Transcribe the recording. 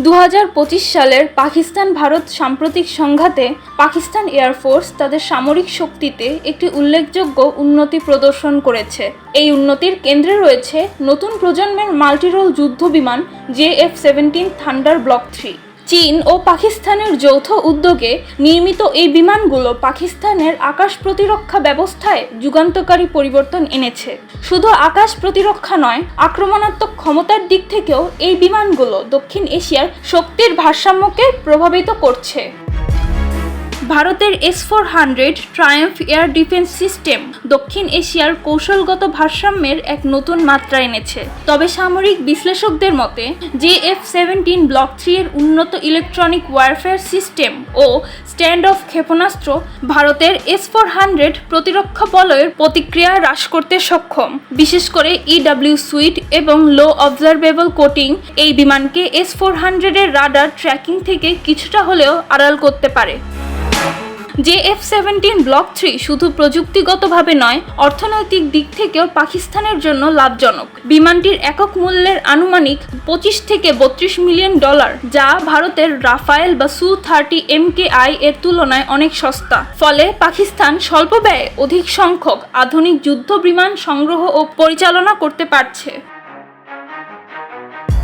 দু হাজার পঁচিশ সালের পাকিস্তান ভারত সাম্প্রতিক সংঘাতে পাকিস্তান এয়ারফোর্স তাদের সামরিক শক্তিতে একটি উল্লেখযোগ্য উন্নতি প্রদর্শন করেছে। এই উন্নতির কেন্দ্রে রয়েছে নতুন প্রজন্মের মাল্টিরোল যুদ্ধ বিমান J F seventeen thunder block three. চীন ও পাকিস্তানের যৌথ উদ্যোগে নির্মিত এই বিমানগুলো পাকিস্তানের আকাশ প্রতিরক্ষা ব্যবস্থায় যুগান্তকারী পরিবর্তন এনেছে। শুধু আকাশ প্রতিরক্ষা নয়, আক্রমণাত্মক ক্ষমতার দিক থেকেও এই বিমানগুলো দক্ষিণ এশিয়ার শক্তির ভারসাম্যকে প্রভাবিত করছে। ভারতের S four hundred triumph air defence system দক্ষিণ এশিয়ার কৌশলগত ভারসাম্যের এক নতুন মাত্রা এনেছে। তবে সামরিক বিশ্লেষকদের মতে, J F seventeen block three এর উন্নত ইলেকট্রনিক ওয়ারফেয়ার সিস্টেম ও স্ট্যান্ড অফ ক্ষেপণাস্ত্র ভারতের এস ফোর হান্ড্রেড প্রতিরক্ষা বলয়ের প্রতিক্রিয়া হ্রাস করতে সক্ষম। বিশেষ করে ইডাব্লিউ সুইট এবং লো অবজারভেবল কোটিং এই বিমানকে এস ফোর হান্ড্রেডের রাডার ট্র্যাকিং থেকে কিছুটা হলেও আড়াল করতে পারে। J F seventeen block three শুধু প্রযুক্তিগতভাবে নয়, অর্থনৈতিক দিক থেকেও পাকিস্তানের জন্য লাভজনক। বিমানটির একক মূল্যের আনুমানিক পঁচিশ থেকে বত্রিশ মিলিয়ন ডলার, যা ভারতের রাফায়েল বা সু থার্টি এম কে আই এর তুলনায় অনেক সস্তা। ফলে পাকিস্তান স্বল্প ব্যয়ে অধিক সংখ্যক আধুনিক যুদ্ধ বিমান সংগ্রহ ও পরিচালনা করতে পারছে।